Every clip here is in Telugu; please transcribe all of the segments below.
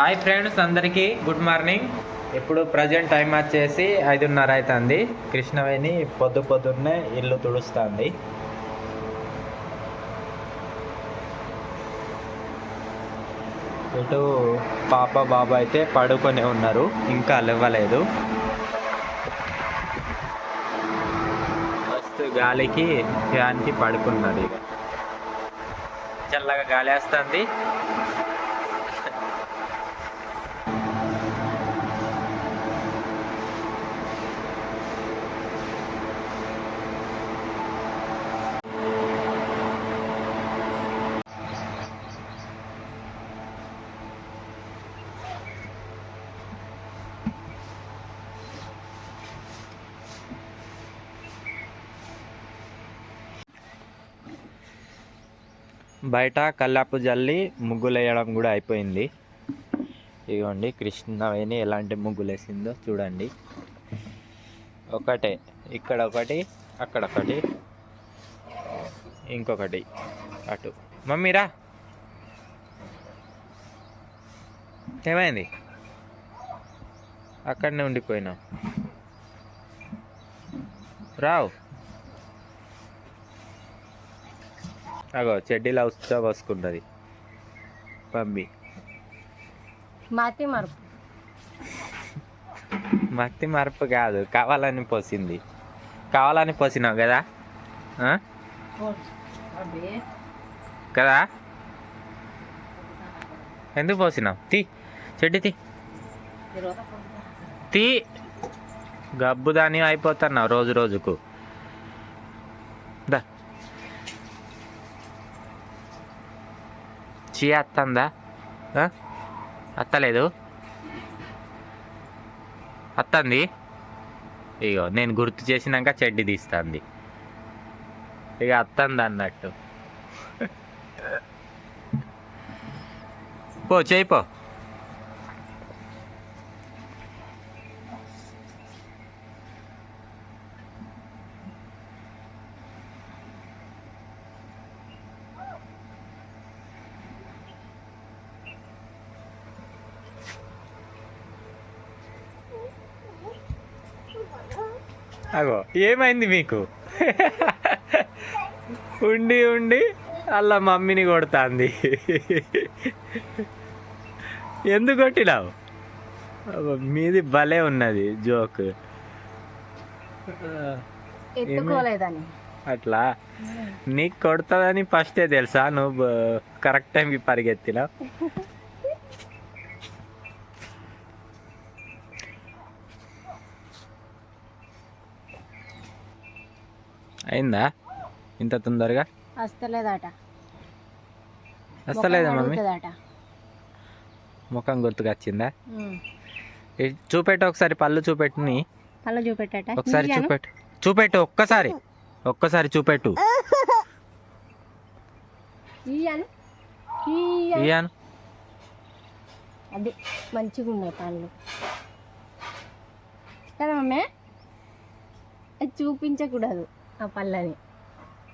హాయ్ ఫ్రెండ్స్ అందరికీ గుడ్ మార్నింగ్. ఇప్పుడు ప్రజెంట్ టైం వచ్చేసి ఐదున్నర అవుతుంది కృష్ణవేణి పొద్దు పొద్దున్నే ఇల్లు తుడుస్తుంది. ఇటు పాప బాబు అయితే పడుకొని ఉన్నారు. ఇంకా లేవలేదు. ఫస్ట్ గాలికి ఫ్యాన్కి పడుకున్నది ఇక. చల్లగా గాలి వేస్తుంది. బయట కల్లాపు జల్లి ముగ్గులేయడం కూడా అయిపోయింది. ఇదిగోండి కృష్ణవేణి ఎలాంటి ముగ్గులేసిందో చూడండి. ఒకటే ఇక్కడ ఒకటి అక్కడ ఒకటి ఇంకొకటి అటు. మమ్మీరా ఏమైంది? అక్కడనే ఉండిపోయినావు. రావు. అగో చెడ్డీలా ఉత్సవ పోసుకుంటుంది పంపి మాతి మరుపు. మత్తి మార్పు కాదు కావాలని పోసింది. కావాలని పోసినావు కదా? కదా? ఎందుకు పోసినావు? తీ చెడ్డి తీ. తీ. గబ్బు దాని అయిపోతున్నావు రోజు రోజుకు. చీ అత్తందా? అత్తలేదు. అత్తంది? ఇగో నేను గుర్తు చేసినాక చెడ్డి తీస్తుంది. ఇక అత్తంది అన్నట్టు. పో చేయి పో అగో ఏమైంది మీకు? ఉండి ఉండి అలా మమ్మీని కొడుతుంది. ఎందుకు కొట్టినావు? మీది భలే ఉన్నది జోక్. అట్లా? నీకు కొడుతుందని ఫస్టే తెలుసా? నువ్వు కరెక్ట్ టైంకి పరిగెత్తినా అయిందా? ఇంత తొందరగా? వస్తలేదట. వస్తలేదా మమ్మీ? ముఖం గుర్తుకొచ్చిందా? ఇ- చూపెట్టు ఒకసారి పళ్ళు చూపెట్టు నీ పళ్ళు చూపెట్టట? ఒకసారి. చూపెట్టు. చూపెట్టు ఒక్కసారి. ఒక్కసారి చూపెట్టు. ఇయ్యాను అది మంచిగా ఉన్నాయి పళ్ళు. కదా మమ్మీ? అది చూపించకూడదు. ఆ పళ్ళని.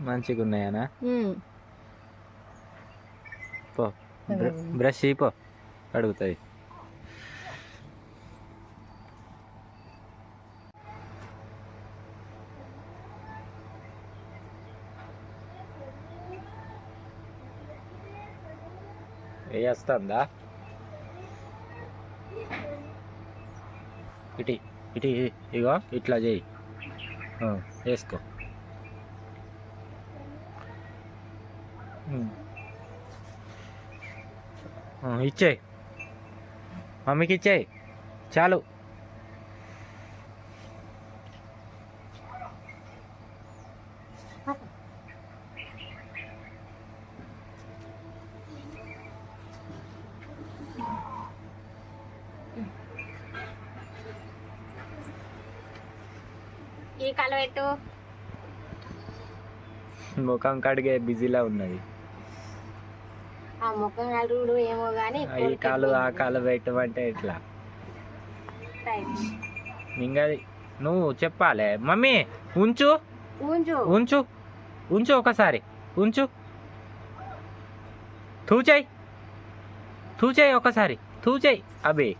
మంచిగా ఉన్నాయనా. పో బ్ర- బ్రష్ పో అడుగుతుంది వేస్తుందా ఇటు ఇటు ఇగో ఇట్లా చేయి. వేసుకో ఉమ్. ఆ, ఇచ్చేయి. మమ్మీకి ఇచ్చేయి చాలు. ఈ ముఖం కడిగే బిజీలా ఉన్నది. ఆ ముఖం అడుగుడు ఏమో కానీ ఆ, ఈ కాలు ఆ కాలు పెట్టమంటే ఎట్లా? మింగది. నువ్వు చెప్పాలే. మమ్మీ ఉంచు. ఉంచు. ఉంచు. ఉంచు ఒకసారి. ఉంచు. తూచాయి. తూచాయి ఒకసారి. తూచేయి. అభి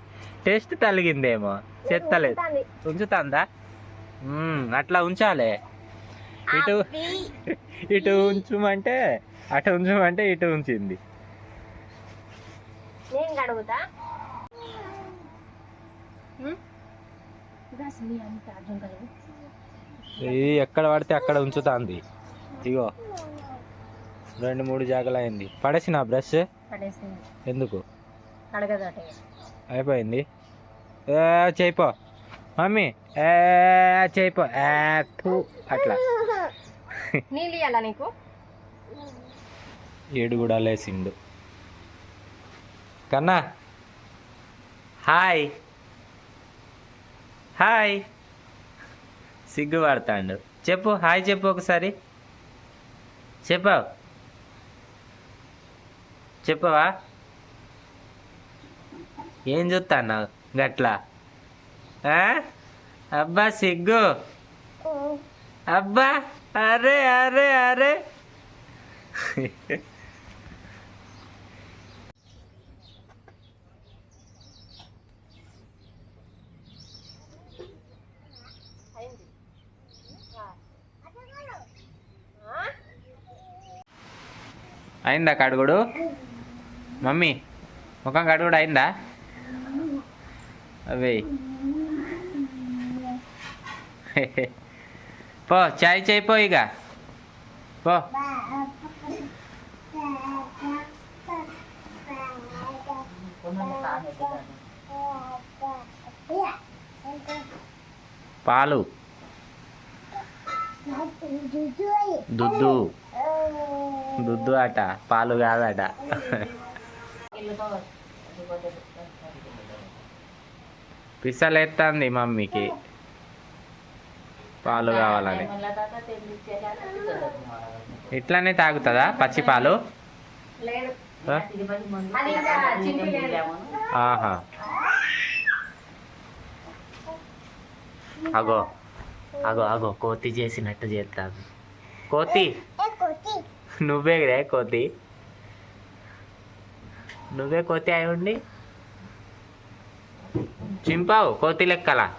టేస్ట్ తలిగిందేమో. చెత్తలేదు. ఉంచుతాంది. అట్లా ఉంచాలే. ఇటు. ఇటు ఉంచుమంటే అటు ఉంచమంటే ఇటు ఉంచింది. నేను కడుగుతా? ఇది ఎక్కడ పడితే అక్కడ ఉంచుతాంది. ఇగో రెండు మూడు జాగలు అయింది. పడేసిన బ్రష్? ఎందుకు? అయిపోయింది. ఏ చేయిపో. మమ్మీ ఏ చేయిపో. ఏ అట్లా. నీళ్ళు ఇవ్వాలా నీకు? ఏడు కూడా లేసిండు. కన్నా. హాయ్. హాయ్. సిగ్గుపడతాండు చెప్పు హాయ్ చెప్పు ఒకసారి. చెప్పావు. చెప్పవా? ఏం చూస్తాను గట్లా? అబ్బా సిగ్గు. అబ్బా అరే అరే అరే. అయిందా కడుగుడు? మమ్మీ ముఖం కడుగుడు అయిందా? అవే పో చాయ్ చాయ్ పో ఇక. పో. పాలు. దుద్దు. దుద్దు అట పాలు కాదట. పిసలేస్తుంది మమ్మీకి. పాలు కావాలని. ఇట్లానే తాగుతుందా పచ్చి పాలు? ఆహా. అగో. అగో అగో కోతి చేసినట్టు చేస్తాను. కోతి? నువ్వే రే కోతి. నువ్వే కోతి అయి ఉండి. చింపావు కోతి లెక్కల.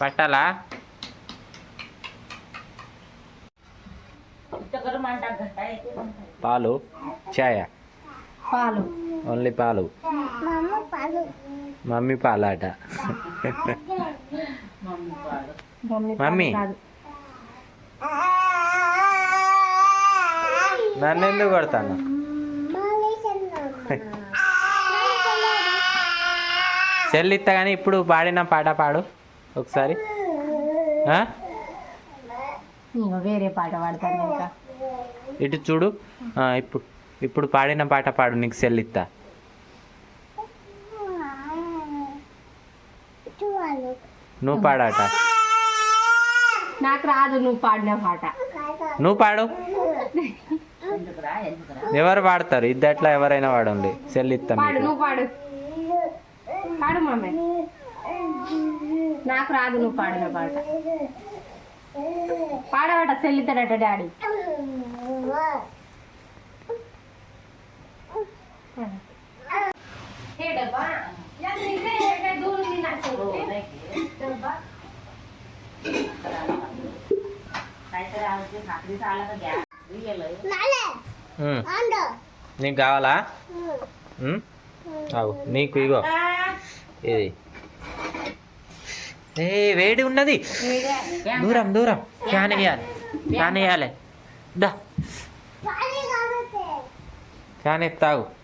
పట్టాలా? పాలు చాయ పాలు. ఓన్లీ పాలు? మమ్మీ పాలాట. మమ్మీ నన్ను ఎందుకు కొడతాను? ఇస్తా కానీ ఇప్పుడు పాడిన పాట పాడు ఒకసారి. వేరే పాట పాడతాను ఇంకా. ఇటు చూడు. ఇప్పుడు. ఇప్పుడు పాడిన పాట పాడు నీకు సెల్ ఇస్తా నువ్వు పాడాట. నాకు రాదు నువ్వు పాడిన పాట. నువ్వు పాడు. ఎవరు పాడతారు? ఇద్దట్లో ఎవరైనా పాడండి. సెల్ ఇస్తాం పాడు మీకు. నువ్వు పాడు. పాడు మమ్మీ. నాకు రాదు నువ్వు పాడిన పాట. పాడవాట సెల్లితాడట డాడీ. నీకు కావాలా? ఆగు నీకు ఇగో. ఇది ఏ వేడి ఉన్నది. దూరం దూరం. ఫ్యాన్ వేయాలి. ఫ్యాన్ వేయాలి. దా. ఫ్యాన్ ఎత్తాగు.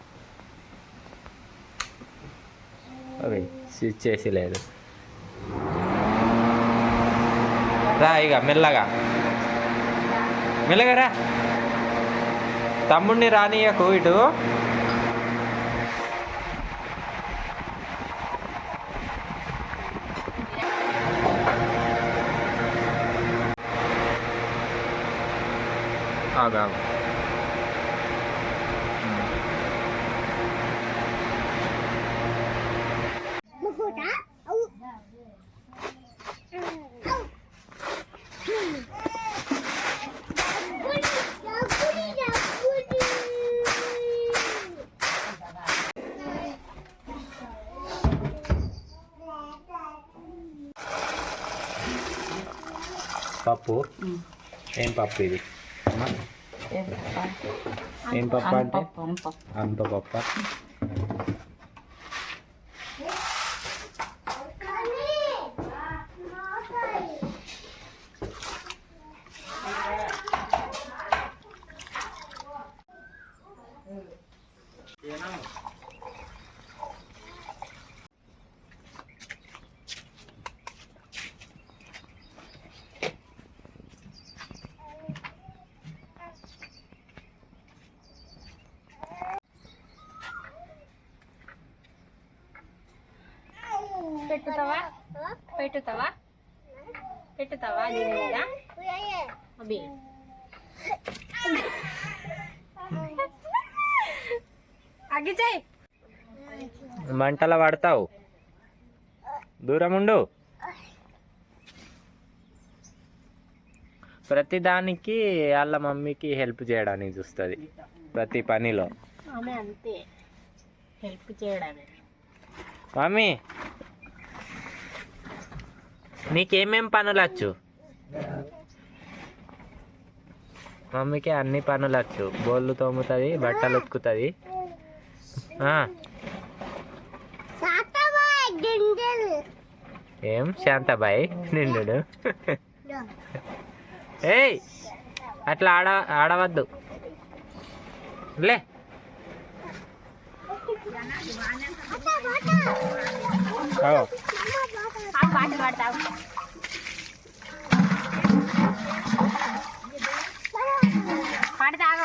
అవి స్విచ్ చేసి లేదు రా ఇక మెల్లగా. మెల్లగా రా. తమ్ముడిని రానియకు ఇటు. ఆగా. ఏం పప్పు ఇది? ఏం పప్పు? అంటే? అంత పప్ప పెట్టుతావా? పెట్టుతావా? పెట్టుతావా దీని మీద? అగ్గిచేయి మంటల పడతావు. దూరం ఉండు. ప్రతి దానికి వాళ్ళ మమ్మీకి హెల్ప్ చేయడానికి చూస్తుంది. ప్రతి పనిలో. ఆమె అంతే. హెల్ప్ చేయడమే మమ్మీ నీకేమేం పనులు వచ్చు మమ్మీకి అన్ని పనులు వచ్చు బోళ్ళు తోముతుంది బట్టలు ఉతుకుతుంది. ఏం? శాంతాబాయ్? నిండు ఏయ్! అట్లా ఆడ ఆడవద్దు. లే. ఓ. ఆ పాటలు పాడతావు పాడతాగా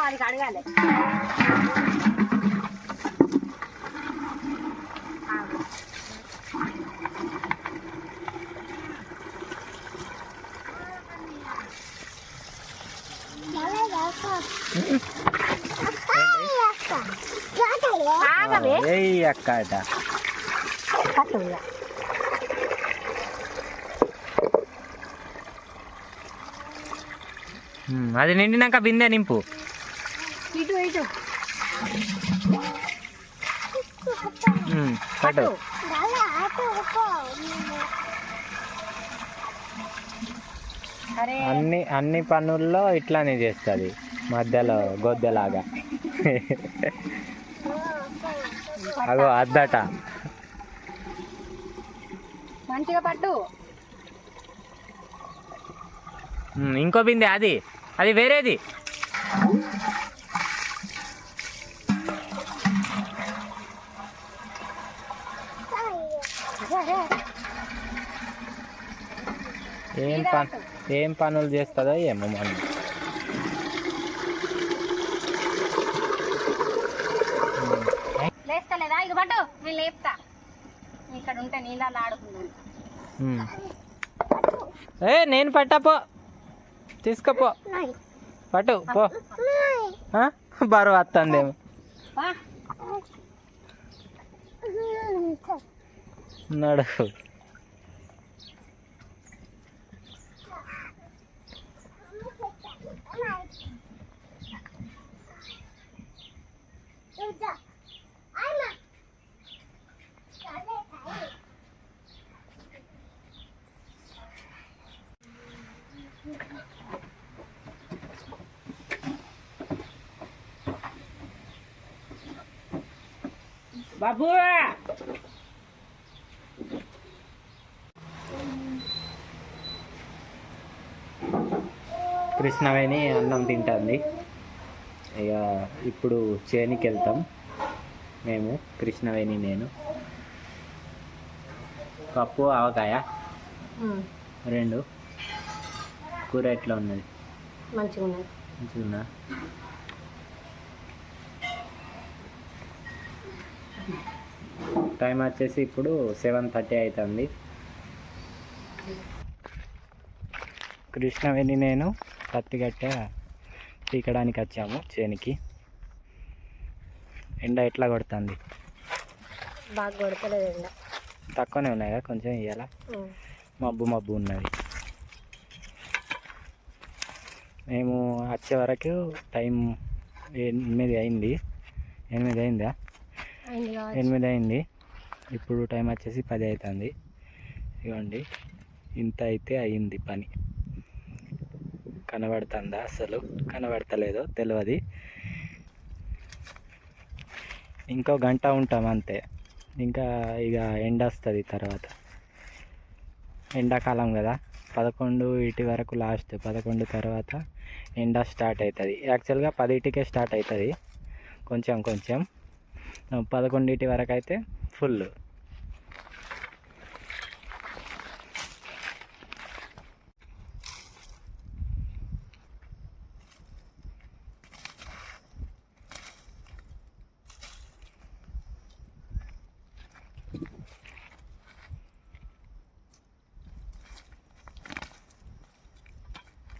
ఆగవే ఏయ్ అక్క అది నిండినాక బిందె నింపు. ఇటు ఇటు. అరే. అన్ని అన్ని పనుల్లో ఇట్లానే చేస్తుంది. మధ్యలో గొద్దెలాగా. అగో అద్దట. మంచిగా పట్టు. ఇంకో బిందె అది. అది వేరేది. ఏం పని ఏం పనులు చేస్తుందో ఏమో మనం లేస్తలేదా ఇక పట్టు నేను లేపుతా. ఇక్కడ ఉంటే నీళ్ళలో. ఏ నేను పట్టపో తీసుకపో పట్టు పో. ఆ? బరువు వస్తుందేమో వా. నడు బాబు! కృష్ణవేణి అన్నం తింటుంది. ఇక ఇప్పుడు చేనికి వెళ్తాం మేము కృష్ణవేణి నేను. పప్పు ఆవకాయ. రెండు. కూర ఎట్లా ఉన్నది? మంచిగా ఉన్నది మంచిగా టైం వచ్చేసి ఇప్పుడు సెవెన్ థర్టీ అవుతుంది కృష్ణవేణి నేను పత్తిగట్ట పీకడానికి వచ్చాము చేనికి. ఎండ ఎట్లా కొడుతుంది? బాగా కొడతలేదు ఎండ. తక్కువనే ఉన్నాయి కదా కొంచెం ఇవాళ. మబ్బు మబ్బు ఉన్నది. మేము వచ్చే వరకు టైం ఎనిమిది అయింది. ఎనిమిది అయిందా. ఎనిమిది అయింది. ఇప్పుడు టైం వచ్చేసి పది అవుతుంది ఇవ్వండి ఇంత అయితే అయింది పని. కనబడుతుందా అసలు కనబడతలేదు తెలియదు ఇంకో గంట ఉంటాం అంతే. ఇంకా ఇక ఎండ వస్తుంది తర్వాత. ఎండాకాలం కదా. పదకొండు ఇటు వరకు లాస్ట్ పదకొండు తర్వాత ఎండ స్టార్ట్ అవుతుంది యాక్చువల్గా పదిటికే స్టార్ట్ అవుతుంది కొంచెం కొంచెం. పదకొండిటి వరకు అయితే ఫుల్.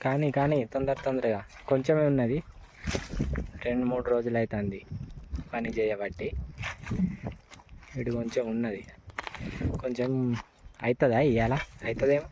కానీ కానీ తొందర తొందరగా. కొంచెమే ఉన్నది. రెండు మూడు రోజులు అవుతుంది పని చేయబట్టి. ఇటు కొంచెం ఉన్నది. కొంచెం అవుతుందా ఇవాళ అవుతుందేమో